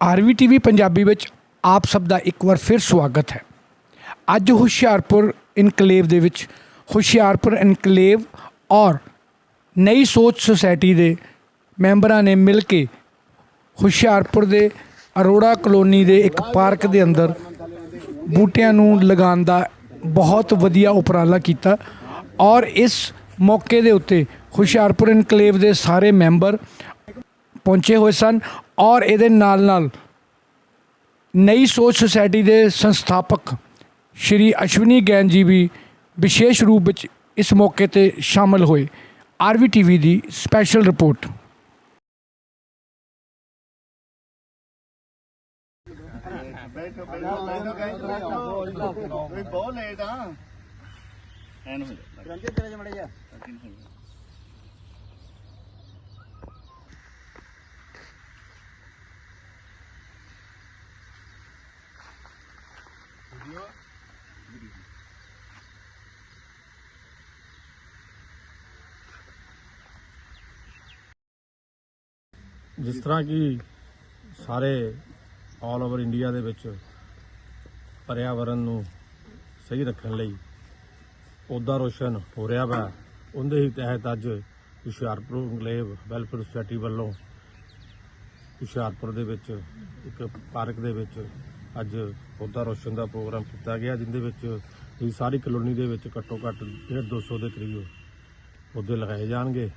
RV TV Punjabi ਵਿੱਚ ਆਪ ਸਭ ਦਾ ਇੱਕ ਵਾਰ ਫਿਰ ਸਵਾਗਤ ਹੈ। ਅੱਜ ਹੁਸ਼ਿਆਰਪੁਰ ਇਨਕਲੇਵ ਦੇ ਵਿੱਚ ਹੁਸ਼ਿਆਰਪੁਰ ਇਨਕਲੇਵ ਔਰ ਨਈ ਸੋਚ ਸੁਸਾਇਟੀ ਦੇ ਮੈਂਬਰਾਂ ਨੇ ਮਿਲ ਕੇ ਹੁਸ਼ਿਆਰਪੁਰ ਦੇ ਅਰੋੜਾ ਕਲੋਨੀ ਦੇ ਇੱਕ ਪਾਰਕ ਦੇ ਅੰਦਰ ਬੂਟਿਆਂ ਨੂੰ ਲਗਾਉਣ ਦਾ ਬਹੁਤ ਵਧੀਆ ਉਪਰਾਲਾ ਕੀਤਾ ਔਰ ਇਸ ਮੌਕੇ ਦੇ ਉੱਤੇ ਹੁਸ਼ਿਆਰਪੁਰ ਇਨਕਲੇਵ ਦੇ ਸਾਰੇ ਮੈਂਬਰ ਪਹੁੰਚੇ ਹੋਏ ਸਨ ਔਰ ਇਹਦੇ ਨਾਲ ਨਾਲ ਨਈ ਸੋਚ ਸੁਸਾਇਟੀ ਦੇ ਸੰਸਥਾਪਕ ਸ਼੍ਰੀ ਅਸ਼ਵਨੀ ਗੈਨ ਜੀ ਵੀ ਵਿਸ਼ੇਸ਼ ਰੂਪ ਵਿੱਚ ਇਸ ਮੌਕੇ ਤੇ ਸ਼ਾਮਲ ਹੋਏ। ਆਰਵੀ ਟੀਵੀ ਦੀ ਸਪੈਸ਼ਲ ਰਿਪੋਰਟ। ਬੈਠੋ ਬੈਠੋ ਬੈਠੋ। ਬੈਠੋ ਵੀ ਬਹੁਤ ਲੇਟ ਆ। ਐਨ ਹੋ ਜਾ ਰੰਜੇ ਤੇਰੇ ਜਮੜੇ ਜਾ ਜਿਸ ਤਰ੍ਹਾਂ ਕਿ ਸਾਰੇ ਆਲ ਓਵਰ ਇੰਡੀਆ ਦੇ ਵਿੱਚ ਪਰਿਆਵਰਨ ਨੂੰ ਸਹੀ ਰੱਖਣ ਲਈ ਪੌਦਾ ਰੋਸ਼ਨ ਹੋ ਰਿਹਾ ਵਾ, ਉਹਦੇ ਹੀ ਤਹਿਤ ਅੱਜ ਹੁਸ਼ਿਆਰਪੁਰ ਇੰਗਲੇਵ ਵੈਲਫੇਅਰ ਸੁਸਾਇਟੀ ਵੱਲੋਂ ਹੁਸ਼ਿਆਰਪੁਰ ਦੇ ਵਿੱਚ ਇੱਕ ਪਾਰਕ ਦੇ ਵਿੱਚ ਅੱਜ ਪੌਦਾ ਰੋਸ਼ਨ ਦਾ ਪ੍ਰੋਗਰਾਮ ਕੀਤਾ ਗਿਆ, ਜਿੰਦੇ ਵਿੱਚ ਇਹ ਸਾਰੀ ਕਲੋਨੀ ਦੇ ਵਿੱਚ ਘੱਟੋ ਘੱਟ 1.5 200 ਦੇ ਕਰੀਬ ਪੌਦੇ ਲਗਾਏ ਜਾਣਗੇ।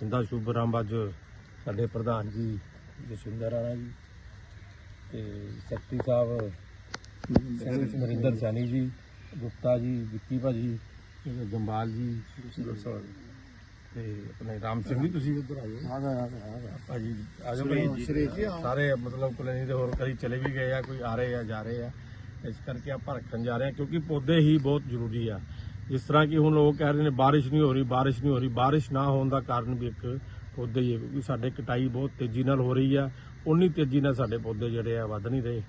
ਜਿੰਦਾ ਸ਼ੁਭ ਆਰੰਭ ਅੱਜ ਸਾਡੇ ਪ੍ਰਧਾਨ ਜੀ ਜਸਵਿੰਦਰ ਰਾਣਾ ਜੀ ਤੇ ਸ਼ਕਤੀ ਸਾਹਿਬ ਨਰਿੰਦਰ ਸੈਣੀ ਜੀ, ਗੁਪਤਾ ਜੀ, ਵਿੱਕੀ ਭਾਜੀ, ਜੰਬਾਲ ਜੀ ਤੇ ਆਪਣੇ ਰਾਮ ਸਿੰਘ ਜੀ ਤੁਸੀਂ ਵੀ ਇੱਧਰ ਆਇਓ ਆ ਗਏ ਭਾਜੀ ਆ ਜਾਓ ਭਾਈ ਸਾਰੇ ਮਤਲਬ ਕਲੋਨੀ ਦੇ ਹੋਰ ਕਈ ਚਲੇ ਵੀ ਗਏ ਆ ਕੋਈ ਆ ਰਹੇ ਆ ਜਾ ਰਹੇ ਆ। ਇਸ ਕਰਕੇ ਆਪਾਂ ਰੱਖਣ ਜਾ ਰਹੇ ਆ ਕਿਉਂਕਿ ਪੌਦੇ ਹੀ ਬਹੁਤ ਜ਼ਰੂਰੀ ਆ। ਜਿਸ ਤਰ੍ਹਾਂ ਕਿ ਹੁਣ ਲੋਕ ਕਹਿ ਰਹੇ ਨੇ ਬਾਰਿਸ਼ ਨਹੀਂ ਹੋ ਰਹੀ ਬਾਰਿਸ਼ ਨਹੀਂ ਹੋ ਰਹੀ ਬਾਰਿਸ਼ ਨਾ ਹੋਣ ਦਾ ਕਾਰਨ ਵੀ ਇੱਕ ਪੌਦੇ ਹੀ ਹੈ ਕਿਉਂਕਿ ਸਾਡੇ ਕਟਾਈ ਬਹੁਤ ਤੇਜ਼ੀ ਨਾਲ ਹੋ ਰਹੀ ਆ। ਉਨੀ ਤੇਜ਼ੀ ਨਾਲ ਸਾਡੇ ਪੌਦੇ ਜਿਹੜੇ ਆ ਵੱਧ ਨਹੀਂ ਰਹੇ।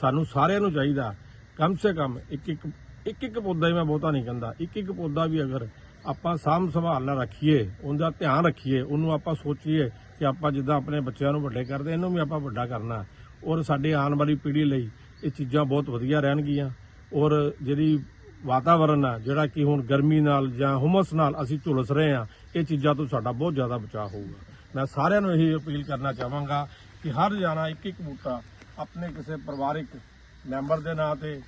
ਸਾਨੂੰ ਸਾਰਿਆਂ ਨੂੰ ਚਾਹੀਦਾ ਕਮ ਸੇ ਕਮ ਇੱਕ ਇੱਕ ਇੱਕ ਇੱਕ ਪੌਦਾ ਹੀ ਮੈਂ ਬਹੁਤਾ ਨਹੀਂ ਕਹਿੰਦਾ ਇੱਕ ਇੱਕ ਪੌਦਾ ਵੀ ਅਗਰ ਆਪਾਂ ਸਾਂਭ ਸੰਭਾਲ ਨਾਲ ਰੱਖੀਏ, ਉਹਦਾ ਧਿਆਨ ਰੱਖੀਏ, ਉਹਨੂੰ ਆਪਾਂ ਸੋਚੀਏ ਕਿ ਆਪਾਂ ਜਿੱਦਾਂ ਆਪਣੇ ਬੱਚਿਆਂ ਨੂੰ ਵੱਡੇ ਕਰਦੇ, ਇਹਨੂੰ ਵੀ ਆਪਾਂ ਵੱਡਾ ਕਰਨਾ। ਔਰ ਸਾਡੇ ਆਉਣ ਵਾਲੀ ਪੀੜ੍ਹੀ ਲਈ ਇਹ ਚੀਜ਼ਾਂ ਬਹੁਤ ਵਧੀਆ ਰਹਿਣਗੀਆਂ। ਔਰ ਜਿਹੜੀ ਵਾਤਾਵਰਨ ਆ, ਜਿਹੜਾ ਕਿ ਹੁਣ ਗਰਮੀ ਨਾਲ ਜਾਂ ਹੁਮਸ ਨਾਲ ਅਸੀਂ ਝੁਲਸ ਰਹੇ ਆ, ਇਹ ਚੀਜ਼ਾਂ ਤੋਂ ਸਾਡਾ ਬਹੁਤ ਜ਼ਿਆਦਾ ਬਚਾਅ ਹੋਊਗਾ। ਮੈਂ ਸਾਰਿਆਂ ਨੂੰ ਇਹੀ ਅਪੀਲ ਕਰਨਾ ਚਾਹਾਂਗਾ ਕਿ ਹਰ ਜਾਣਾ ਇੱਕ ਇੱਕ ਬੂਟਾ ਆਪਣੇ ਕਿਸੇ ਪਰਿਵਾਰਿਕ ਮੈਂਬਰ ਦੇ ਨਾਂ ਤੇ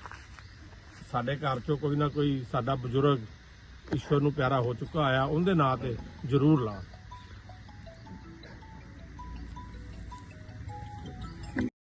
ਸਾਡੇ ਘਰ ਚੋਂ ਕੋਈ ਨਾ ਕੋਈ ਸਾਡਾ ਬਜ਼ੁਰਗ ਈਸ਼ਵਰ ਨੂੰ ਪਿਆਰਾ ਹੋ ਚੁੱਕਾ ਆ ਉਹਦੇ ਨਾਂ ਤੇ ਜ਼ਰੂਰ ਲਾਉਣ